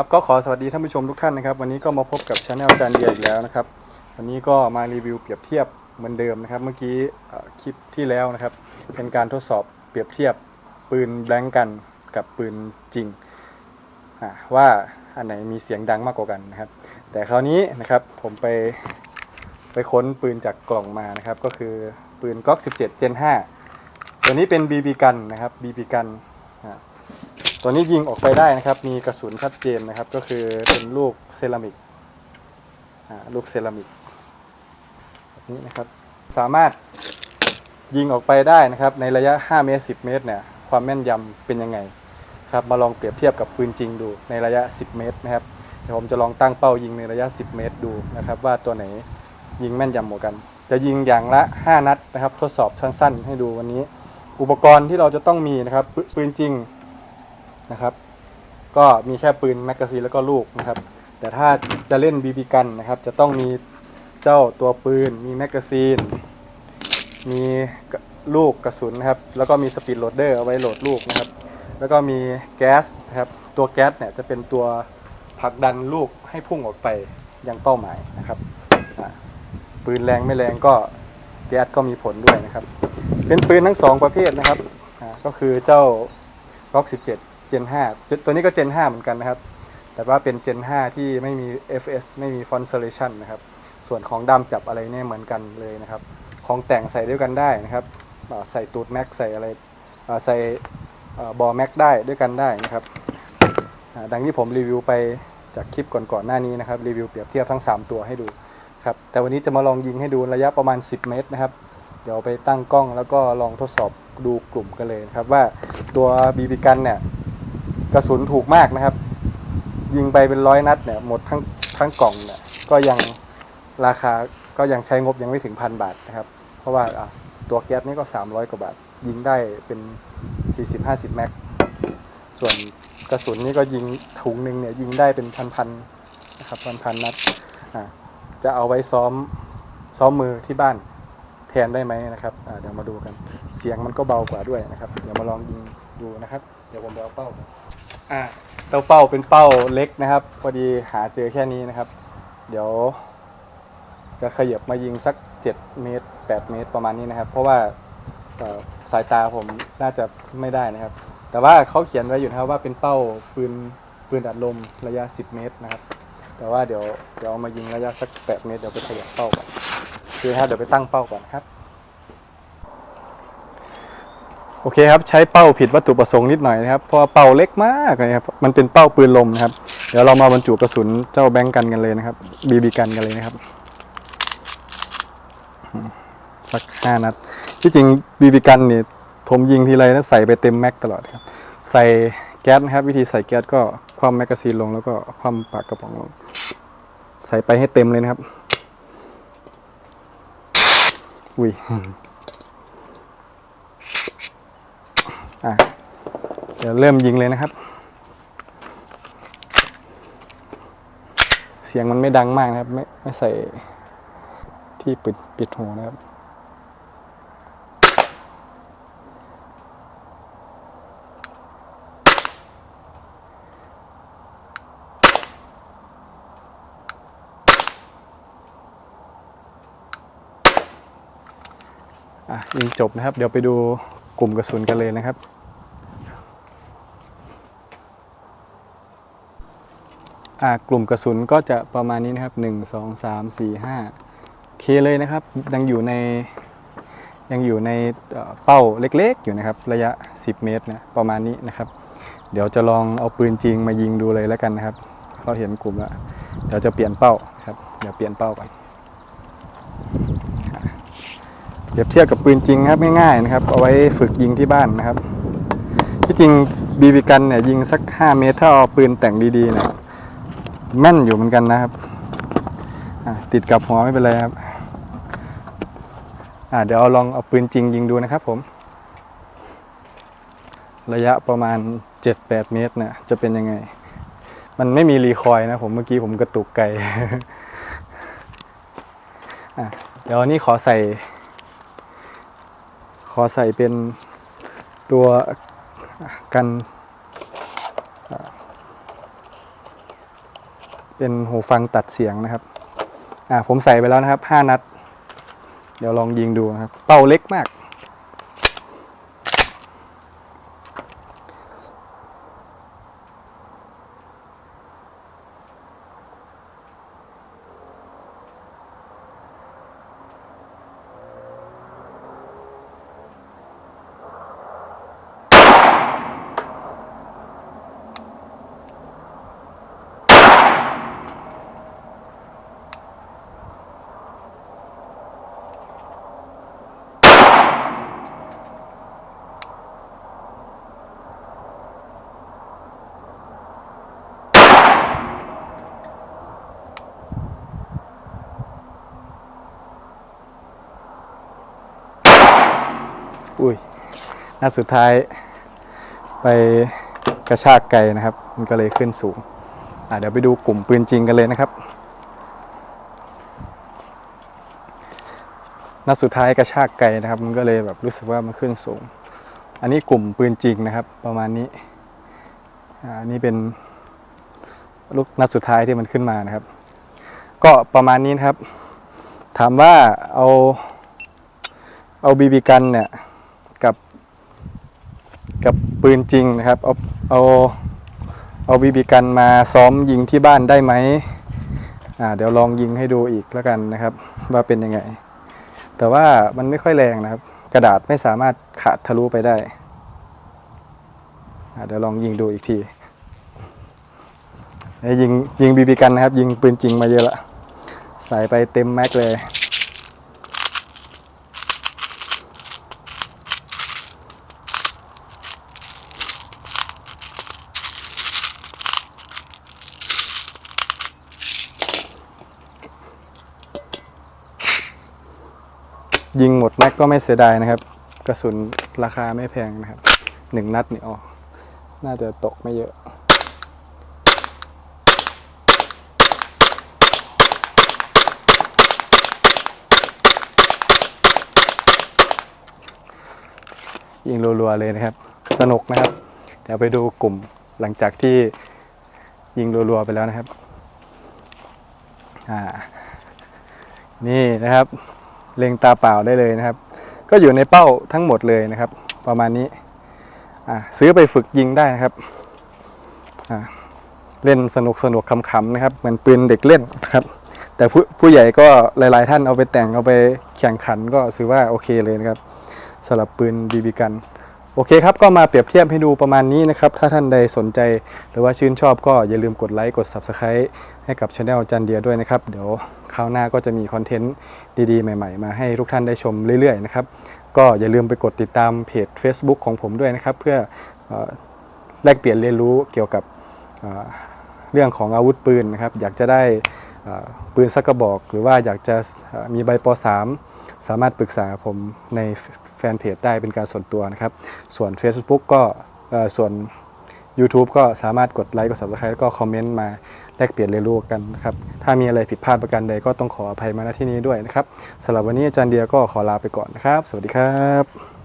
ครับก็ขอสวัสดีท่านผู้ชมทุกท่านนะครับ วันนี้ก็มาพบกับช anel จานเดียอีกแล้วนะครับ วันนี้ก็มารีวิวเปรียบเทียบเหมือนเดิมนะครับ เมื่อกี้คลิปที่แล้วนะครับ เป็นการทดสอบเปรียบเทียบปืนแบงก์กันกับปืนจริงว่าอันไหนมีเสียงดังมากกว่ากันนะครับ แต่คราวนี้นะครับผมไปไปค้นปืนจากกล่องมานะครับ ก็คือปืน Glock 17 Gen 5ตัวนี้เป็น BB กันนะครับ BB กันอ ตัวนี้ยิงออกไปได้นะครับ มีกระสุนชัดเจนนะครับ ก็คือเป็นลูกเซรามิกลูกเซรามิกแบบนี้นะครับ สามารถยิงออกไปได้นะครับ ในระยะ 5 เมตร 10 เมตรเนี่ย ความแม่นยำเป็นยังไงครับ มาลองเปรียบเทียบกับปืนจริงดูในระยะ 10 เมตรนะครับ เดี๋ยวผมจะลองตั้งเป้ายิงในระยะ 10 เมตรดูนะครับ ว่าตัวไหนยิงแม่นยำกว่ากัน จะยิงอย่างละ 5 นัดนะครับ ทดสอบสั้นๆ ให้ดูวันนี้ อุปกรณ์ที่เราจะต้องมีนะครับปืนจริง นะครับ ก็มีแค่ปืนแมกกาซีนแล้วก็ลูกนะครับ แต่ถ้าจะเล่นบีบีกันนะครับ จะต้องมีเจ้าตัวปืน มีแมกกาซีน มีลูกกระสุนนะครับ แล้วก็มีสปีดโหลดเดอร์เอาไว้โหลดลูกนะครับ แล้วก็มีแก๊สนะครับ ตัวแก๊สเนี่ยจะเป็นตัวผลักดันลูกให้พุ่งออกไปยังเป้าหมายนะครับปืนแรงไม่แรงก็แก๊สก็มีผลด้วยนะครับ เป็นปืนทั้งสองประเภทนะครับ ก็คือเจ้า Glock 17 Gen 5 ตัวนี้ก็ Gen 5 เหมือนกันนะครับ แต่ว่าเป็น Gen 5 ที่ไม่มี FS ไม่มี Font Selection นะครับ ส่วนของดำจับอะไรเนี่ยเหมือนกันเลยนะครับ ของแต่งใส่ด้วยกันได้นะครับ ใส่ตูดแม็กใส่อะไรใส่บอแม็กได้ด้วยกันได้นะครับ ดังที่ผมรีวิวไปจากคลิปก่อนๆหน้านี้นะครับ รีวิวเปรียบเทียบทั้ง 3 ตัวให้ดูครับ แต่วันนี้จะมาลองยิงให้ดูระยะประมาณ 10 เมตรนะครับ เดี๋ยวไปตั้งกล้องแล้วก็ลองทดสอบดูกลุ่มกันเลยนะครับว่าตัวบีบีกันเนี่ย กระสุนถูกมากนะครับ ยิงไปเป็นร้อยนัดเนี่ยหมดทั้งทั้งกล่องเนี่ยก็ยังราคาก็ยังใช้งบยังไม่ถึงพันบาทนะครับ เพราะว่าตัวแก๊สนี่ก็ 300 กว่าบาท ยิงได้เป็น 40-50 แม็ก ส่วนกระสุนนี่ก็ยิงถุงหนึ่งเนี่ยยิงได้เป็นพันๆนะครับพันๆนัดจะเอาไว้ซ้อมซ้อมมือที่บ้านแทนได้ไหมนะครับเดี๋ยวมาดูกัน เสียงมันก็เบากว่าด้วยนะครับ เดี๋ยวมาลองยิง ดูนะครับ เดี๋ยวผมไปเอาเป้าอ่าเต้าเป้าเป็นเป้าเล็กนะครับ พอดีหาเจอแค่นี้นะครับ เดี๋ยว จะขยับมายิงสัก 7 เมตร 8 เมตรประมาณนี้นะครับ เพราะว่าสายตาผมน่าจะไม่ได้นะครับ แต่ว่าเขาเขียนไว้อยู่นะครับว่าเป็นเป้าปืนปืนอัดลมระยะ 10 เมตรนะครับ แต่ว่าเดี๋ยวเดี๋ยวเอามายิงระยะสัก 8 เมตรเดี๋ยวไปขยับเป้าก่อนโอครับเดี๋ยวไปตั้งเป้าก่อนครับ โอเคครับใช้เป้าผิดวัตถุประสงค์นิดหน่อยนะครับเพราะเป้าเล็กมากเลยครับมันเป็นเป้าปืนลมนะครับ เดี๋ยวเรามาบรรจุกระสุนเจ้าแบงก์กันกันเลยนะครับบีบีกันกันเลยนะครับสักห้านัดที่จริงบีบีกันเนี่ยผมยิงทีไรนะใส่ไปเต็มแม็กตลอดครับ ใส่แก๊สนะครับ วิธีใส่แก๊สก็คว่ำแมกกาซีนลงแล้วก็คว่ำปากกระป๋องลง ใส่ไปให้เต็มเลยนะครับ อุ้ย อะเดี๋ยวเริ่มยิงเลยนะครับ เสียงมันไม่ดังมากนะครับ ไม่ไม่ใส่ที่ปิดปิดหูนะครับอะยิงจบนะครับ เดี๋ยวไปดู กลุ่มกระสุนกันเลยนะครับอ่ากลุ่มกระสุนก็จะประมาณนี้นะครับ 1 2 3 4 5 เคเลยนะครับ ยังอยู่ในยังอยู่ในเป้าเล็กๆอยู่นะครับ ระยะ 10 เมตรนะประมาณนี้นะครับ เดี๋ยวจะลองเอาปืนจริงมายิงดูเลยแล้วกันนะครับเขาเห็นกลุ่มแล้ว เดี๋ยวจะเปลี่ยนเป้าครับ เดี๋ยวเปลี่ยนเป้าก่อน เป รียบเทียบกับปืนจริงครับง่ายๆนะครับเอาไว้ฝึกยิงที่บ้านนะครับ ที่จริงบีบีกันเนี่ยยิงสัก 5 เมตรถ้าเอาปืนแต่งดีๆเนี่ยแม่นอยู่เหมือนกันนะครับติดกับหัวไม่เป็นไรครับเดี๋ยวเอาลองเอาปืนจริงยิงดูนะครับผม ระยะประมาณ 7-8 เมตรเนี่ยจะเป็นยังไง มันไม่มีรีคอยนะผมเมื่อกี้ผมกระตุกไกลเดี๋ยวนี้ขอใส่ ขอใส่เป็นตัวกัน เป็นหูฟังตัดเสียงนะครับ อ่าผมใส่ไปแล้วนะครับ 5 นัด เดี๋ยวลองยิงดูนะครับ เป้าเล็กมาก อุ้ยนัดสุดท้ายไปกระชากไกลนะครับ มันก็เลยขึ้นสูงอ่าเดี๋ยวไปดูกลุ่มปืนจริงกันเลยนะครับ นัดสุดท้ายกระชากไกลนะครับ มันก็เลยแบบรู้สึกว่ามันขึ้นสูง อันนี้กลุ่มปืนจริงนะครับ ประมาณนี้อ่าอันนี่เป็นลูกนัดสุดท้ายที่มันขึ้นมานะครับ ก็ประมาณนี้นะครับ ถามว่าเอาเอาบีบีกันเนี่ย กับปืนจริงนะครับ เอาเอาเอาบีบีกันมาซ้อมยิงที่บ้านได้ไหมอ่าเดี๋ยวลองยิงให้ดูอีกแล้วกันนะครับ ว่าเป็นยังไง แต่ว่ามันไม่ค่อยแรงนะครับ กระดาษไม่สามารถขาดทะลุไปได้อ่าเดี๋ยวลองยิงดูอีกทีเอ้ยยิงยิงบีบีกันนะครับ ยิงปืนจริงมาเยอะละใส่ไปเต็มแม็กเลย ยิงหมดแม็กก็ไม่เสียดายนะครับ กระสุนราคาไม่แพงนะครับหนึ่งนัดนี่ออกน่าจะตกไม่เยอะ ยิงรัวๆเลยนะครับ สนุกนะครับ เดี๋ยวไปดูกลุ่มหลังจากที่ยิงรัวๆไปแล้วนะครับ อ่า นี่นะครับ เล็งตาเปล่าได้เลยนะครับ ก็อยู่ในเป้าทั้งหมดเลยนะครับ ประมาณนี้ซื้อไปฝึกยิงได้นะครับเล่นสนุกสนุกขำๆนะครับเหมือนปืนเด็กเล่นนะครับ แต่ผู้ผู้ใหญ่ก็หลาย ๆ ท่านเอาไปแต่งเอาไปแข่งขันก็ถือว่าโอเคเลยนะครับสำหรับปืนบีบีกันโอเคครับ ก็มาเปรียบเทียบให้ดูประมาณนี้นะครับ ถ้าท่านใดสนใจหรือว่าชื่นชอบก็อย่าลืมกดไลค์ กด Subscribe ให้กับช anel จันเดียด้วยนะครับ เดี๋ยว คราวหน้าก็จะมีคอนเทนต์ดีๆ ใหม่ ๆ มาให้ทุกท่านได้ชมเรื่อยๆนะครับก็อย่าลืมไปกดติดตามเพจ Facebook ของผมด้วยนะครับ เพื่ออแลกเปลี่ยนเรียนรู้เกี่ยวกับเรื่องของอาวุธปืนนะครับ อยากจะได้ปืนสักกระบอก หรือว่าอยากจะมีใบป .3 สามารถปรึกษาผมในแฟนเพจได้เป็นการส่วนตัวนะครับ ส่วน Facebook ก็ส่วน YouTube ก็สามารถกดไลค์กด Subscribe แล้วก็คอมเมนต์มา แลกเปลี่ยนเรียนรู้กันนะครับ ถ้ามีอะไรผิดพลาดประการใดก็ต้องขออภัยมาณที่นี้ด้วยนะครับสำหรับวันนี้อาจารย์เดียก็ขอลาไปก่อนนะครับ สวัสดีครับ